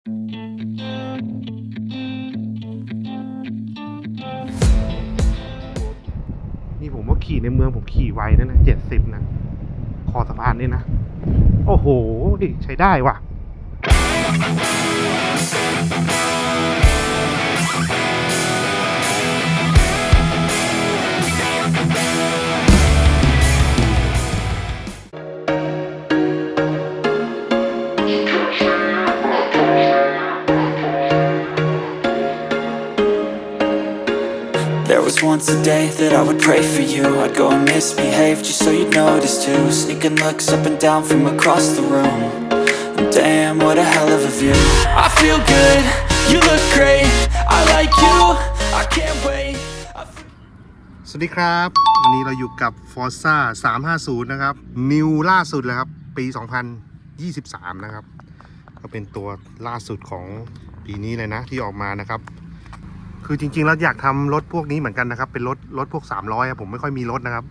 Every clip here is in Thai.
นี่ผมว่าขี่ในเมืองผมขี่ไวนะนะเจ็ดสิบนะ คอสะพานนี่นะ โอ้โหใช้ได้ว่ะ was once a day that I would pray for you I'd go and misbehave just so you'd notice too Sneaking looks up and down from across the room And damn, what a hell of a view I feel good, you look great I like you, I can't wait สวัสดีครับ วันนี้เราอยู่กับ Forza 350 นะครับ นิวล่าสุดเลยครับ ปี 2023 นะครับ ก็เป็นตัวล่าสุดของปีนี้เลยนะที่ออกมานะครับ คือจริงๆแล้วอยากทำรถพวกนี้เหมือนกันนะครับ เป็นรถรถพวก 300อผมไม่ค่อยมีรถนะครับ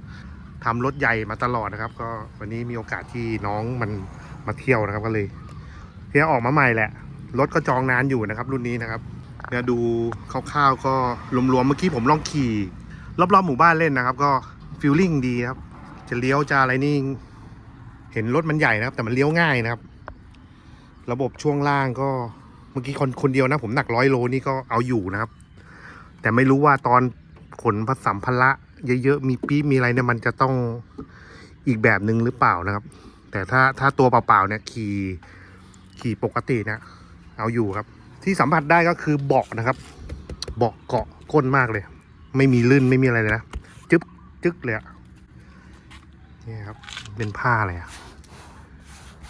ทำรถใหญ่มาตลอดนะครับ ก็วันนี้มีโอกาสที่น้องมันมาเที่ยวนะครับก็เลยเที่ยวออกมาใหม่แหละรถก็จองนานอยู่นะครับ รุ่นนี้นะครับเนี่ยดูคร่าวๆก็รวมๆเมื่อกี้ผมลองขี่รอบๆหมู่บ้านเล่นนะครับ ก็ฟิลลิ่งดีครับ จะเลี้ยวจะอะไรนี่เห็นรถมันใหญ่นะครับ แต่มันเลี้ยวง่ายนะครับ ระบบช่วงล่างก็เมื่อกี้คนคนเดียวนะ ผมหนักร้อยโลนี่ก็เอาอยู่นะครับ แต่ไม่รู้ว่าตอนขนผสัมภาระเยอะๆมีปี๊มีอะไรเนี่ยมันจะต้องอีกแบบหนึ่งหรือเปล่านะครับ แต่ถ้าถ้าตัวเปล่าๆเนี่ยขี่ขี่ปกติเนี่ยเอาอยู่ครับ ที่สัมผัสได้ก็คือเบาะนะครับ เบาะเกาะก้นมากเลย ไม่มีลื่นไม่มีอะไรเลยนะจึ๊บจึ๊กเลยอะนี่ครับ เป็นผ้าเลยอะ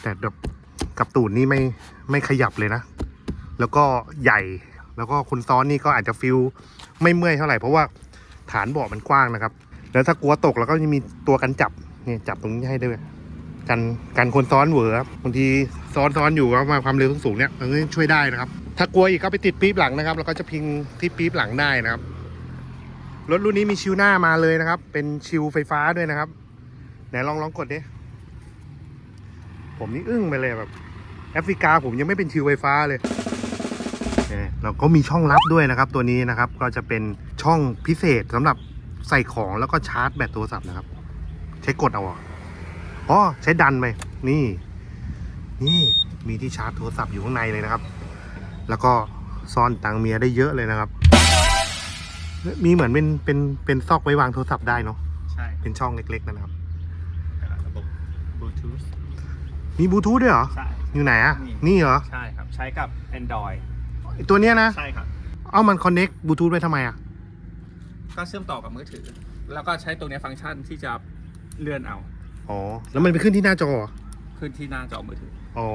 แต่แบบกับตูดนี่ไม่ไม่ขยับเลยนะ แล้วก็ใหญ่แล้วก็คุณซ้อนนี่ก็อาจจะฟิล ไม่เมื่อยเท่าไหร่เพราะว่าฐานเบาะมันกว้างนะครับ แล้วถ้ากลัวตกแล้วก็จะมีตัวกันจับนี่จับตรงนี้ให้ด้วยกันกันคนซ้อนเหวอครับบางทีซ้อนซ้อนอยู่แล้วมาความเร็วสูงเนี่ยมันก็ช่วยได้นะครับ ถ้ากลัวอีกก็ไปติดปี๊บหลังนะครับ แล้วก็จะพิงที่ปี๊บหลังได้นะครับรถรุ่นนี้มีชิวหน้ามาเลยนะครับ เป็นชิวไฟฟ้าด้วยนะครับไหนลองลองกดดิผมนี่อึ้งไปเลยแบบแอฟริกาผมยังไม่เป็นชิวไฟฟ้าเลย เนี่ยเราก็มีช่องลับด้วยนะครับ ตัวนี้นะครับก็จะเป็นช่องพิเศษสำหรับใส่ของแล้วก็ชาร์จแบตโทรศัพท์นะครับ ใช้กดเอาอะอ๋อใช้ดันไปนี่ นี่มีที่ชาร์จโทรศัพท์อยู่ข้างในเลยนะครับ แล้วก็ซ่อนตังค์เมียได้เยอะเลยนะครับ มีเหมือนเป็นเป็นเป็นซอกไว้วางโทรศัพท์ได้เนาะใช่เป็นช่องเล็กๆนะครับระบบ Bluetooth มีบลูทูธด้วยเหรอใช่อยู่ไหนอะนี่นี่เหรอใช่ครับใช้กับ Android ไอ้ตัวเนี้ยนะ ใช่ครับ เอามันคอนเน็กบลูทูธไว้ทำไมอะก็เชื่อมต่อกับมือถือ แล้วก็ใช้ตัวเนี้ยฟังก์ชันที่จะเลื่อนเอาอ๋อ แล้วมันไปขึ้นที่หน้าจอเหรอขึ้นที่หน้าจอมือถืออ๋อ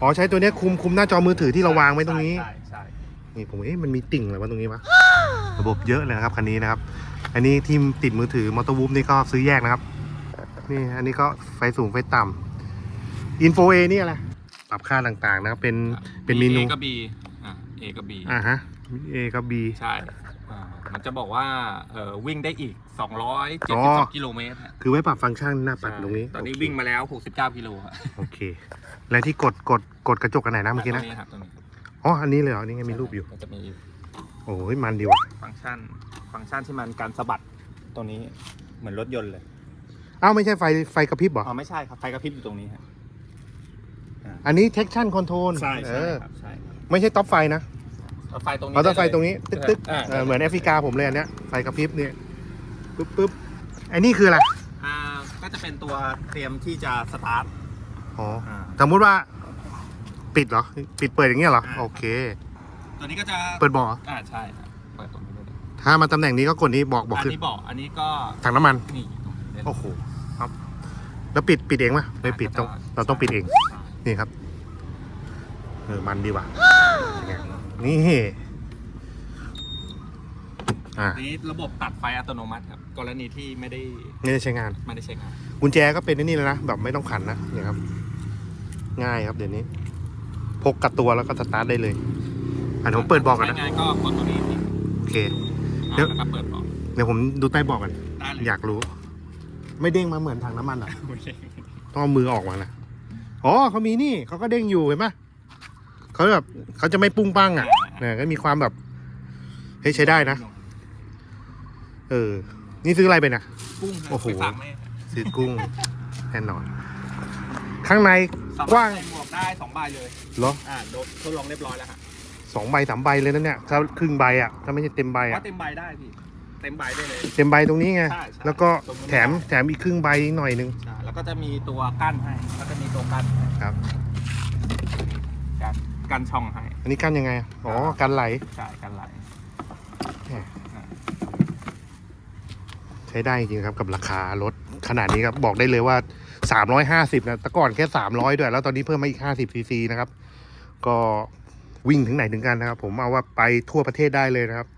อ๋อใช้ตัวเนี้ยคุมคุมหน้าจอมือถือที่เราวางไว้ตรงนี้ ใช่ใช่นี่ผมเอ๊ะมันมีติ่งอะไรวะตรงนี้ปะระบบเยอะเลยนะครับคันนี้นะครับ อันนี้ที่ติดมือถือมอเตอร์วูฟนี่ก็ซื้อแยกนะครับ นี่อันนี้ก็ไฟสูงไฟต่ำอินโฟเอนี่อะไรป รับค่าต่างๆนะครับเป็นเป็นเมนู A กับ B อ่า A กับ B อ่าฮะ A กับ B ใช่อ่ามันจะบอกว่าเออวิ่งได้อีกอ๋อ272กิโลเมตรฮะคือไว้ปรับฟังก์ชันหน้าปัดตรงนี้ใช่ตอนนี้โเควิ่งมาแล้ว 69กิโลฮะโอเค แล้วที่กดกดกดกระจกอันไหนนะเมื่อกี้ตรนะงนี้ครับตรงนี้อ๋ออันนี้เลยเหรอนี่ไงมีรูปอยู่ ก็จะมีโอ้ยมันดีว่ะฟังก์ชัน ฟังก์ชันที่มันการสะบัดตัวนี้เหมือนรถยนต์เลยอ้าวไม่ใช่ไฟไฟกระพริบเหรออ๋อไม่ใช่ครับไฟกระพริบอยู่ตรงนี้ฮะ อันนี้ traction control ใช่เอใช่อครับใช่ครับไม่ใช่ท็อปไฟนะเอาไฟตรงนี้เอาแต่ไฟด้ลยตรงนี้ ตึ๊กตึ๊กอ่าเออเหมือนแอฟริกาผมเลยอันเนี้ยไฟกระพริบเนี่ยปึ๊บปึ๊บไอ้นี่คืออะไร อ่าก็จะเป็นตัวเตรียมที่จะสตาร์ทอ๋อ อ่า สมมุติว่า ปิดเหรอ ปิดเปิดอย่างเงี้ยเหรอ อ่า โอเค ตัวนี้ก็จะเปิดบ่อเหรออ่าใช่ครับเปิดตรงนี้ได้เลยถ้ามาตำแหน่งนี้ก็กดนี้บอกบอกอันคือนี้บอกอันนี้ก็ถังน้ำมัน นี่ตรงนี้ได้เลย โอ้โหครับ แล้วปิดปิดเองไหมไม่ปิดต้อง เราต้องปิดเอง นี่ครับเออมันดีว่ะเป็นไงนี่อ่าอันนี้ระบบตัดไฟอัตโนมัติครับ กรณีที่ไม่ได้ไม่ได้ใช้งานไม่ได้ใช้งานกุญแจก็เป็นไอ้นี่แล้วนะแบบไม่ต้องขันนะเนี่ยครับ ง่ายครับเดี๋ยวนี้ พกกับตัวแล้วก็สตาร์ทได้เลยอะเดี๋ยวผมเปิดบอกกันนะใช้งานก็กดตัวนี้โอเคอ่าเดี๋ยวแล้วก็เปิดบอกเดี๋ยวผมดูใต้บอกกันได้เลยอยากรู้ ไม่เด้งมาเหมือนถังน้ำมันอะโอเคต้องเอามือออกมานะ อ๋อเขามีนี่เขาก็เด้งอยู่เห็นไหมเขาแบบเขาจะไม่ปุ้งปั้งอะเนี่ยก็มีความแบบเฮ้ยใช้ได้นะ เออ นี่ซื้ออะไรไปนะกุ้งครับโอ้โหไปฝากแม่ซื้อกุ้งแน่นอน ข้างในสามกว้างใส่หมวกได้สองใบเลยเหรออ่าโดนทดลองเรียบร้อยแล้วฮะสองใบสามใบเลยนะเนี่ยถ้าครึ่งใบอะถ้าไม่ใช่เต็มใบว่าอะเต็มใบได้พี่ เต็มใบได้เลย เต็มใบตรงนี้ไง ใช่ใช่แล้วก็ตรงนี้ แถมแถมอีกครึ่งใบหน่อยนึงใช่แล้วก็จะมีตัวกั้นให้ แล้วก็มีตัวกั้นให้ครับ กันกันช่องให้ อันนี้กันยังไงอะอ๋อ กันไหล ใช่กันไหลใช้ได้จริงๆครับกับราคารถขนาดนี้ครับ บอกได้เลยว่า 350 นะแต่ก่อนแค่ 300 ด้วย แล้วตอนนี้เพิ่มมาอีก 50 ซีซีนะครับ ก็วิ่งถึงไหนถึงกันนะครับ ผมเอาว่าไปทั่วประเทศได้เลยนะครับ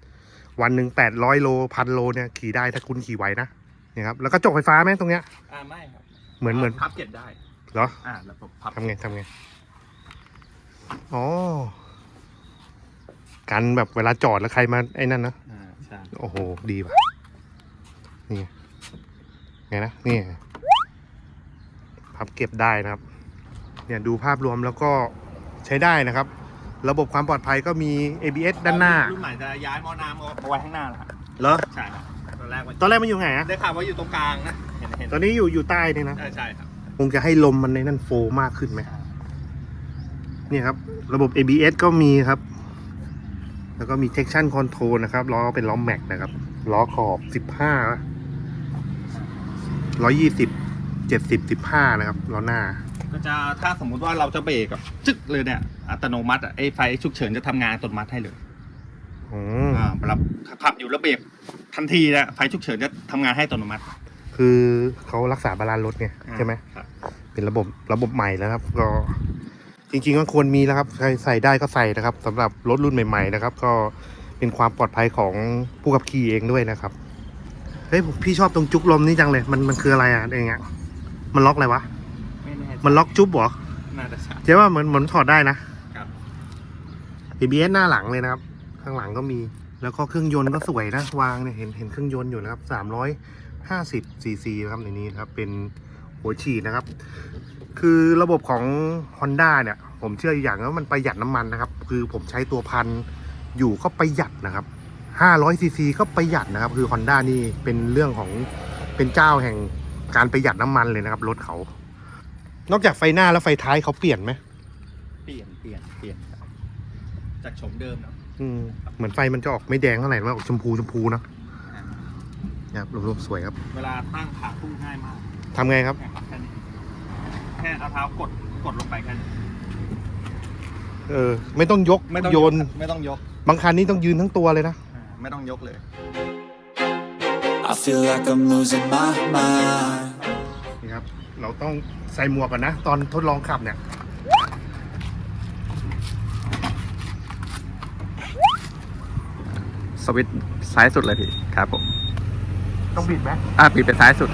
วันหนึ่ง800โลพันโลเนี่ยขี่ได้ถ้าคุณขี่ไหวนะเนี่ยครับแล้วก็จกไฟฟ้าไหมตรงเนี้ยอ่าไม่ครับเหมือนเหมือนพับเก็บได้เหรออ่าแล้วผมพับทำไงทำไงอ๋อกันแบบเวลาจอดแล้วใครมาไอ้นั่นนะอ่าใช่โอ้โหดีว่ะนี่ไงไงนะนี่ไงพับเก็บได้นะครับ เนี่ยดูภาพรวมแล้วก็ใช้ได้นะครับ ระบบความปลอดภัยก็มี ABS ด้านหน้า รุ่นใหม่จะย้ายหม้อน้ำเอาไว้ข้างหน้าแล้วครับเหรอ ใช่ครับตอนแรกว่าตอนแรกมันอยู่ไหนอะได้ข่าวว่าอยู่ตรงกลางนะเห็นเห็นตอนนี้อยู่อยู่ใต้นี่นะ ใช่ใช่ครับคงจะให้ลมมันในนั่นโฟมากขึ้นไหมเนี่ยครับ ระบบ ABS ก็มีครับ แล้วก็มี traction control นะครับ ล้อเป็นล้อแม็กนะครับ ล้อขอบ 15 120 70 15 นะครับ ล้อหน้า ก็จะถ้าสมมุติว่าเราจะเบรกแบบจึ๊กเลยเนี่ย อัตโนมัติอะไอ้ไฟฉุกเฉินจะทำงานอัตโนมัติให้เลยอืมอ่าเวลาขับอยู่แล้วเบรกทันทีนะไฟฉุกเฉินจะทำงานให้อัตโนมัติคือเขารักษาบาลานซ์รถไงใช่ไหมครับ เป็นระบบระบบใหม่แล้วครับ ก็จริงๆก็ควรมีแล้วครับใครใส่ได้ก็ใส่นะครับสำหรับรถรุ่นใหม่ ๆ นะครับ ก็เป็นความปลอดภัยของผู้ขับขี่เองด้วยนะครับเฮ้ยผมพี่ชอบตรงจุกลมนี่จังเลยมันมันคืออะไรอะอย่างเงี้ยมันล็อกอะไรวะไม่แน่ใจมันล็อกจุ๊บเหรอน่าจะใช่เจ๊ว่าเหมือนเหมือนถอดได้นะครับ ABS หน้าหลังเลยนะครับ ข้างหลังก็มี แล้วก็เครื่องยนต์ก็สวยนะ วางเนี่ยเห็นเห็นเครื่องยนต์อยู่นะครับ350ซีซีนะครับในนี้นะครับเป็นหัวฉีดนะครับ คือระบบของ Honda เนี่ย ผมเชื่ออีกอย่างว่ามันประหยัดน้ำมันนะครับ คือผมใช้ตัวพันอยู่ก็ประหยัดนะครับ500ซีซีก็ประหยัดนะครับ คือ Honda นี่เป็นเรื่องของเป็นเจ้าแห่งการประหยัดน้ำมันเลยนะครับรถเขา นอกจากไฟหน้าแล้วไฟท้ายเขาเปลี่ยนไหม เปลี่ยน เปลี่ยน เปลี่ยน จากโฉมเดิมเนาะอืมเหมือนไฟมันจะออกไม่แดงเท่าไหร่มันออกชมพูชมพูเนอะครับรวมๆสวยครับเวลาตั้งขาพุ่งง่ายมากทำไงครับ แค่ครับแค่นี้แค่เอาเท้ากดกดลงไปแค่นี้เออ ไม่ต้องยกไม่ต้องโยน ไม่ต้องยกบางคันนี่ต้องยืนทั้งตัวเลยนะ อ่าไม่ต้องยกเลย I feel like I'm losing my mind. นี่ครับ เราต้องใส่หมวกก่อนนะ ตอนทดลองขับเนี่ย สวิตช์ซ้ายสุดเลยพี่ครับผม ต้องบิดไหมอ่าปิดไปซ้ายสุด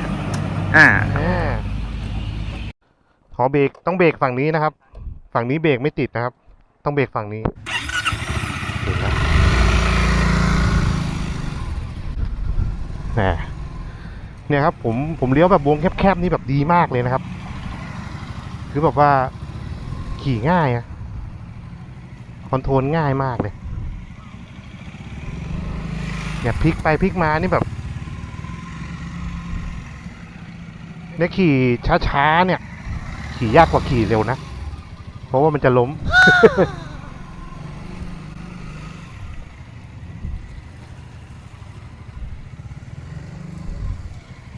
อ่าแหมขอเบรกต้องเบรกฝั่งนี้นะครับ ฝั่งนี้เบรกไม่ติดนะครับ ต้องเบรกฝั่งนี้เห็นแล้วแหมเนี่ยครับผมผมเลี้ยวแบบวงแคบๆนี่แบบดีมากเลยนะครับ คือแบบว่าขี่ง่ายอะคอนโทรลง่ายมากเลย เนี่ยพลิกไปพลิกมานี่แบบเนี่ยขี่ช้าๆเนี่ย ขี่ยากกว่าขี่เร็วนะ เพราะว่ามันจะล้ม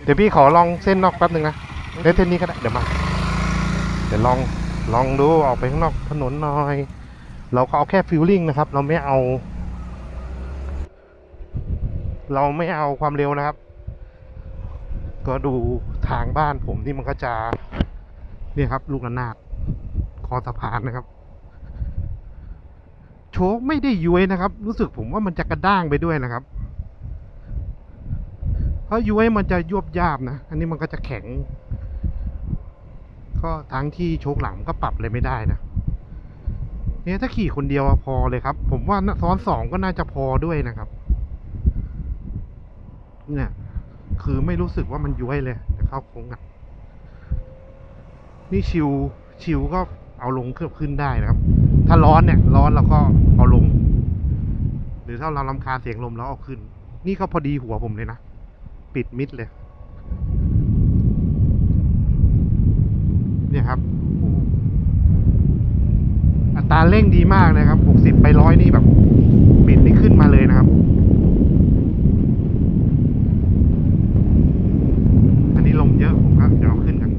เดี๋ยวพี่ขอลองเส้นนอกแป๊บหนึ่งนะเดี๋ยวเส้นนี้ก็ได้ เดี๋ยวมา เดี๋ยวลองลองดูออกไปข้างนอกถนนหน่อย เราก็เอาแค่ฟิลลิ่งนะครับ เราไม่เอา เราไม่เอาความเร็วนะครับ ก็ดูทางบ้านผมนี่มันก็จะเนี่ยครับ ลูกระนาดคอสะพานนะครับ โชคไม่ได้ย้วยนะครับ รู้สึกผมว่ามันจะกระด้างไปด้วยนะครับเพราะย้วยมันจะยวบยาบนะ อันนี้มันก็จะแข็ง ก็ทั้งที่โชคหลังก็ปรับเลยไม่ได้นะเนี่ยถ้าขี่คนเดียวพอเลยครับ ผมว่านะซ้อนสองก็น่าจะพอด้วยนะครับ เนี่ย คือไม่รู้สึกว่ามันย้วยเลย แต่เข้าโค้งอะ นี่ชิวชิวก็เอาลงเครือบขึ้นได้นะครับ ถ้าร้อนเนี่ย ร้อนเราก็เอาลง หรือถ้าเราลำคาญเสียงลมเราเอาขึ้น นี่ก็พอดีหัวผมเลยนะ ปิดมิดเลย เนี่ยครับโอ้โหอัตราเร่งดีมากนะครับหกสิบไปร้อยนี่แบบ ปิดนี่ขึ้นมาเลยนะครับ อันนี้ลมเยอะผมก็เดี๋ยวเอาขึ้นกัน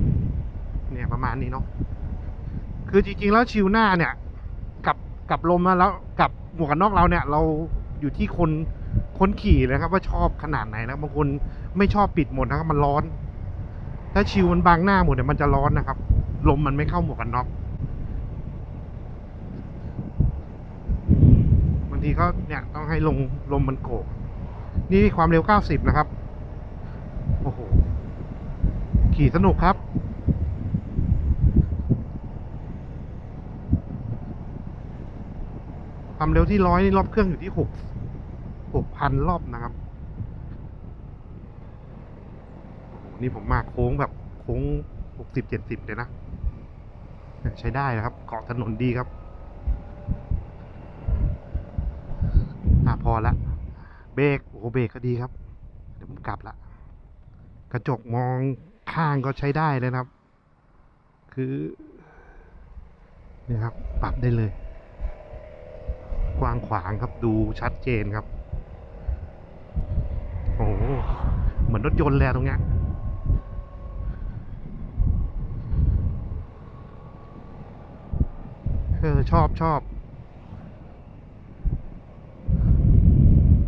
เนี่ยประมาณนี้เนาะ คือจริงๆแล้วชิวหน้าเนี่ย กับกับลมแล้วกับหมวกกันน็อกเราเนี่ย เราอยู่ที่คนคนขี่นะครับ ว่าชอบขนาดไหนนะบางคนไม่ชอบปิดหมดนะครับมันร้อน ถ้าชิวมันบังหน้าหมดเนี่ยมันจะร้อนนะครับ ลมมันไม่เข้าหมวกกันน็อกบางทีก็เนี่ยต้องให้ลงลมมันโกกนี่ความเร็ว 90 นะครับ โอ้โห ขี่สนุกครับ ความเร็วที่ร้อยนี่รอบเครื่องอยู่ที่หกหกพันรอบนะครับโอ้โหนี่ผมมาโค้งแบบโค้งหกสิบเจ็ดสิบเลยนะใช้ได้นะครับ เกาะถนนดีครับอะพอละเบรกโอ้เบรกก็ดีครับ เดี๋ยวผมกลับละกระจกมองข้างก็ใช้ได้เลยนะครับ คือนี่ครับ ปรับได้เลย กว้างขวางครับดูชัดเจนครับ โอ้เหมือนรถยนต์เลยอะตรงเนี้ยเออชอบชอบ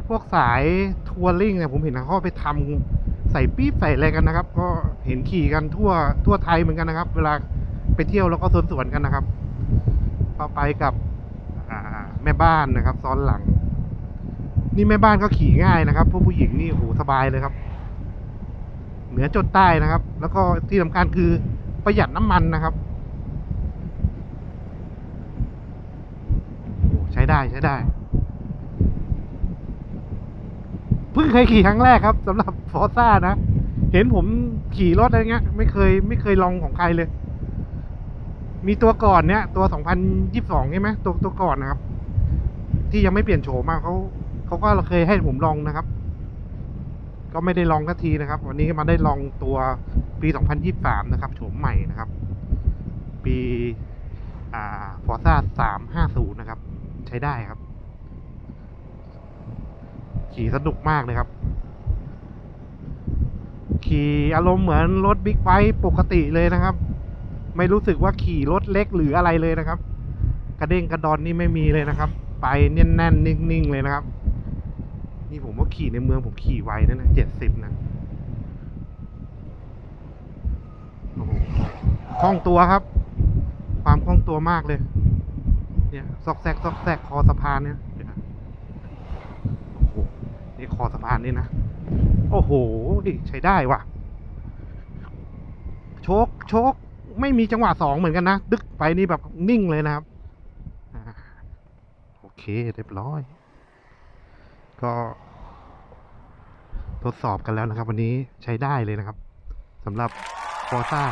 พวกสายทัวริงเนี่ยผมเห็นเขาไปทำใส่ปี๊บใส่อะไรกันนะครับ ก็เห็นขี่กันทั่วทั่วไทยเหมือนกันนะครับ เวลาไปเที่ยวแล้วก็สวนสวนกันนะครับก็ไปกับ แม่บ้านนะครับ ซ้อนหลัง นี่แม่บ้านก็ขี่ง่ายนะครับ พวกผู้หญิงนี่โอ้โหสบายเลยครับ เหนือจดใต้นะครับ แล้วก็ที่สำคัญคือประหยัดน้ำมันนะครับโอ้ใช้ได้ใช้ได้เพิ่งเคยขี่ครั้งแรกครับสำหรับฟอร์ซ่านะ เห็นผมขี่รถอะไรเงี้ย ไม่เคยไม่เคยลองของใครเลย มีตัวก่อนเนี้ยตัว 2022 ใช่ไหมตัวตัวก่อนนะครับ ที่ยังไม่เปลี่ยนโฉมมาเขาเขาก็เคยให้ผมลองนะครับ ก็ไม่ได้ลองสักทีนะครับ วันนี้มาได้ลองตัวปี 2023 นะครับโฉมใหม่นะครับ ปีอ่าฟอร์ซ่า350 นะครับ ใช้ได้ครับ ขี่สนุกมากเลยครับ ขี่อารมณ์เหมือนรถบิ๊กไบค์ปกติเลยนะครับ ไม่รู้สึกว่าขี่รถเล็กหรืออะไรเลยนะครับ กระเด้งกระดอนนี่ไม่มีเลยนะครับ ไปแน่นแน่นๆนิ่งๆเลยนะครับ นี่ผมว่าขี่ในเมืองผมขี่ไวนะนะเจ็ดสิบนะโอ้โหคล่องตัวครับ ความคล่องตัวมากเลย เนี่ยซอกแซกซอกแซกคอสะพานเนี่ยโอ้โหนี่คอสะพานนี่นะโอ้โหใช้ได้ว่ะโชคโชคไม่มีจังหวะสองเหมือนกันนะ ดึกไปนี่แบบนิ่งเลยนะครับ เคเรียบร้อย ก็ทดสอบกันแล้วนะครับ วันนี้ใช้ได้เลยนะครับสำหรับ f o r z a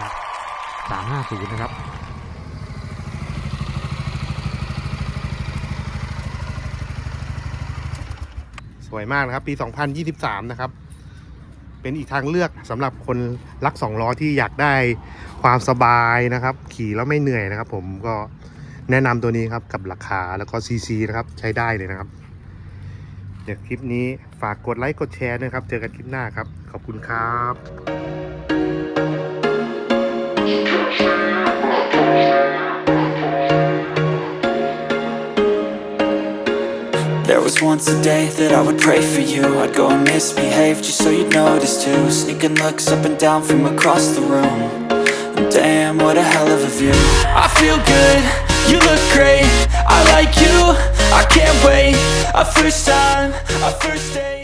350 นะครับ สวยมากนะครับ ปี 2023 นะครับ เป็นอีกทางเลือกสำหรับคนรักสองล้อที่อยากได้ความสบายนะครับ ขี่แล้วไม่เหนื่อยนะครับ ผมก็ แนะนำตัวนี้ครับกับราคาแล้วก็ซีซีนะครับใช้ได้เลยนะครับ เดี๋ยวคลิปนี้ฝากกดไลค์กดแชร์นะครับ เจอกันคลิปหน้าครับ ขอบคุณครับ There was once a day that I would pray for you I'd go and misbehave just so you'd notice too Sneaking looks up and down from across the room And Damn, what a hell of a view I feel good, you look great. I like you, I can't wait. A first time, a first date